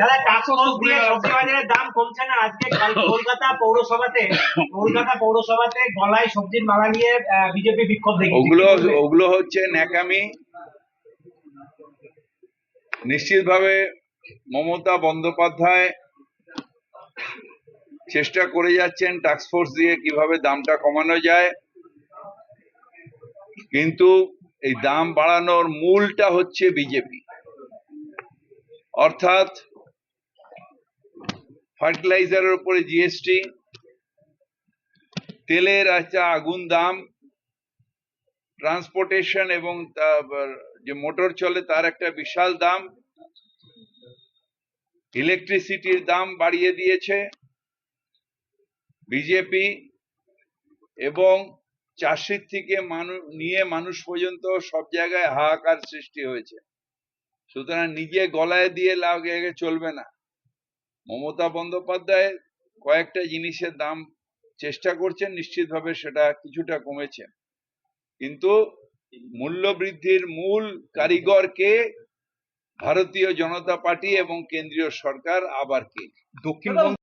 দাদা টাস্কফোর্স দিয়ে সবজি বাজারের দাম কমছে না। আজকে কলকাতা পৌরসভাতে কলকাতা পৌরসভাতে গলায় সবজির মালা নিয়ে বিজেপি বিক্ষোভ দেখেছি ওগুলো ওগুলো হচ্ছে ন্যাকামি। নিশ্চিতভাবে মমতা বন্দ্যোপাধ্যায় চেষ্টা করে যাচ্ছেন টাস্কফোর্স দিয়ে কীভাবে দামটা কমানো যায়। কিন্তু এই দাম বাড়ানোর মূলটা হচ্ছে বিজেপি। অর্থাৎ ফার্টিলাইজারের উপরে জিএসটি তেলের একটা আগুন দাম ট্রান্সপোর্টেশন এবং যে মোটর চলে তার একটা বিশাল দাম ইলেকট্রিসিটির দাম বাড়িয়ে দিয়েছে বিজেপি এবং চাষির থেকে মানুষ নিয়ে মানুষ পর্যন্ত সব জায়গায় হাহাকার সৃষ্টি হয়েছে। সুতরাং নিজে গলায় দিয়ে লাগে চলবে না। মমতা বন্দ্যোপাধ্যায় কয়েকটা জিনিসের দাম চেষ্টা করছেন, নিশ্চিতভাবে সেটা কিছুটা কমেছে। কিন্তু মূল্য বৃদ্ধির মূল কারিগর কে ভারতীয় জনতা পার্টি এবং কেন্দ্রীয় সরকার আবার কে? দক্ষিণবঙ্গ